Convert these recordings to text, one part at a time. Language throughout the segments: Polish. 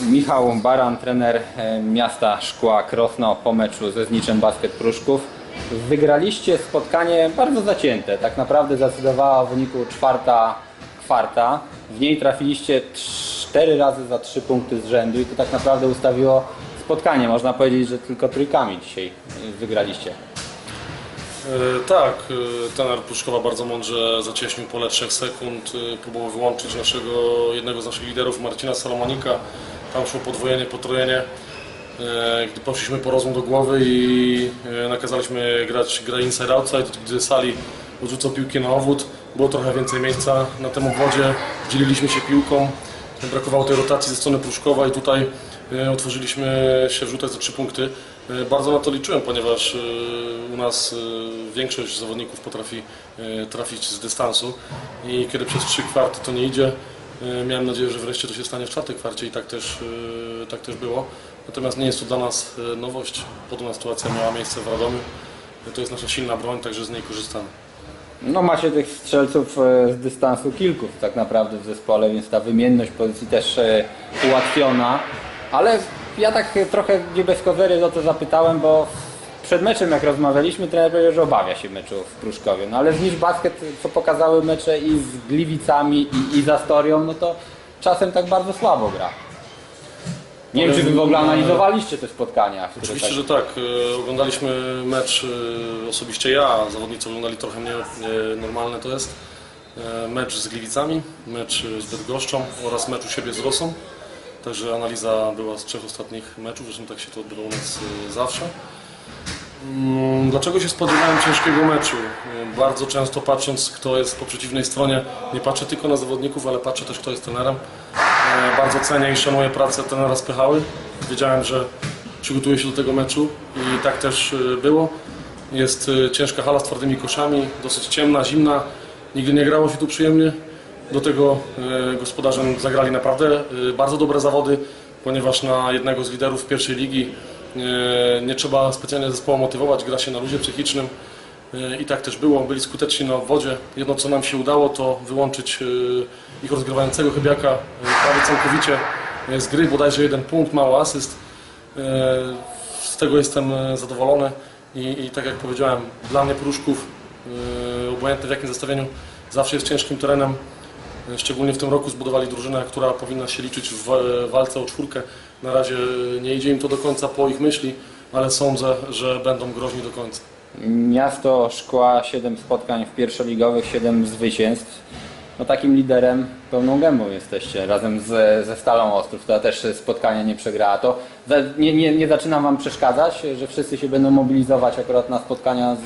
Michał Baran, trener e, miasta Szkła Krosno po meczu ze Zniczem Basket Pruszków. Wygraliście spotkanie bardzo zacięte. Tak naprawdę zadecydowała w wyniku czwarta kwarta. W niej trafiliście cztery razy za trzy punkty z rzędu i to tak naprawdę ustawiło spotkanie. Można powiedzieć, że tylko trójkami dzisiaj wygraliście. E, Tak, e, trener Pruszkowa bardzo mądrze zacieśnił pole 3 sekund, e, próbował wyłączyć naszego, jednego z naszych liderów, Marcina Salomonika. Tam szło podwojenie, potrojenie. Gdy poszliśmy po rozum do głowy i nakazaliśmy grać grę inside-outside, gdy Sali odrzucał piłki na obwód, było trochę więcej miejsca na tym obwodzie, dzieliliśmy się piłką, brakowało tej rotacji ze strony Pruszkowa i tutaj e, otworzyliśmy się w rzutach za trzy punkty. E, Bardzo na to liczyłem, ponieważ e, u nas większość zawodników potrafi trafić z dystansu i kiedy przez trzy kwarty to nie idzie, miałem nadzieję, że wreszcie to się stanie w czwartej kwarcie i tak też, tak też było. Natomiast nie jest to dla nas nowość. Podobna sytuacja miała miejsce w Radomiu. To jest nasza silna broń, także z niej korzystamy. No macie tych strzelców e, z dystansu kilku tak naprawdę w zespole, więc ta wymienność pozycji też e, ułatwiona. Ale ja tak trochę nie bez kozery o to zapytałem, bo przed meczem jak rozmawialiśmy, trener powiedział, że obawia się meczu w Pruszkowie. No ale z Niż Basket, co pokazały mecze i z Gliwicami i, i z Astorią, no to czasem tak bardzo słabo gra. Nie wiem, czy wy w ogóle analizowaliście te spotkania. Oczywiście, tak- że tak. E, Oglądaliśmy mecz, e, osobiście ja, zawodnicy oglądali trochę mniej, e, normalne to jest. Mecz z Gliwicami, mecz z Bydgoszczą oraz mecz u siebie z Rosą. Także analiza była z trzech ostatnich meczów, zresztą tak się to odbywa u nas zawsze. Mm, Dlaczego się spodziewałem ciężkiego meczu? Bardzo często patrząc, kto jest po przeciwnej stronie, nie patrzę tylko na zawodników, ale patrzę też, kto jest trenerem. E, Bardzo cenię i szanuję pracę trenera Spychały. Wiedziałem, że przygotuje się do tego meczu i tak też e, było. Jest e, ciężka hala z twardymi koszami, dosyć ciemna, zimna. Nigdy nie grało się tu przyjemnie. Do tego gospodarzem zagrali naprawdę bardzo dobre zawody, ponieważ na jednego z liderów pierwszej ligi nie trzeba specjalnie zespołu motywować, gra się na luzie psychicznym. E, I tak też było, byli skuteczni na obwodzie. Jedno co nam się udało to wyłączyć e, ich rozgrywającego chybiaka e, prawie całkowicie z gry, bodajże jeden punkt, mało asyst. Z tego jestem zadowolony i, i tak jak powiedziałem, dla mnie Pruszków, e, obojętny w jakim zestawieniu, zawsze jest ciężkim terenem. Szczególnie w tym roku zbudowali drużynę, która powinna się liczyć w wa- walce o czwórkę. Na razie nie idzie im to do końca po ich myśli, ale sądzę, że będą groźni do końca. Miasto Szkła 7 spotkań w pierwszoligowych, 7 zwycięstw. No takim liderem pełną gębą jesteście razem z, ze Stalą Ostrów, która też spotkania nie przegrała. To nie, nie, nie zaczyna Wam przeszkadzać, że wszyscy się będą mobilizować akurat na spotkania z,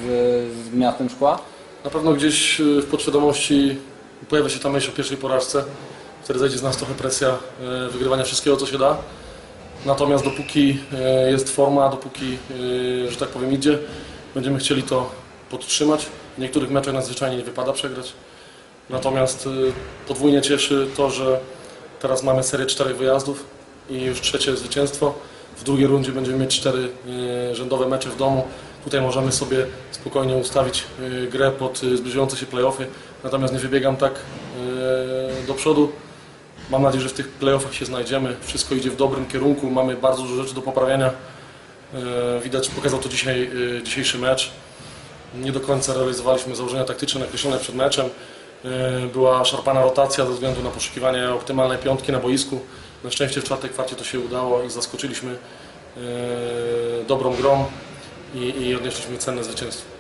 z miastem Szkła? Na pewno gdzieś y, w podświadomości pojawia się ta myśl o pierwszej porażce. Wtedy zejdzie z nas trochę presja y, wygrywania wszystkiego, co się da. Natomiast dopóki y, jest forma, dopóki, że tak powiem, idzie, będziemy chcieli to podtrzymać. W niektórych meczach nas zwyczajnie nie wypada przegrać. Natomiast y, podwójnie cieszy to, że teraz mamy serię czterech wyjazdów i już trzecie zwycięstwo. W drugiej rundzie będziemy mieć cztery y, rzędowe mecze w domu. Tutaj możemy sobie spokojnie ustawić y, grę pod zbliżające się playoffy. Natomiast nie wybiegam tak do przodu. Mam nadzieję, że w tych playoffach się znajdziemy. Wszystko idzie w dobrym kierunku. Mamy bardzo dużo rzeczy do poprawiania. Y, Widać, pokazał to dzisiaj, y, dzisiejszy mecz. Nie do końca realizowaliśmy założenia taktyczne nakreślone przed meczem. Y, Była szarpana rotacja ze względu na poszukiwanie optymalnej piątki na boisku. Na szczęście w czwartej kwarcie to się udało i zaskoczyliśmy dobrą grą i, i odnieśliśmy cenne zwycięstwo.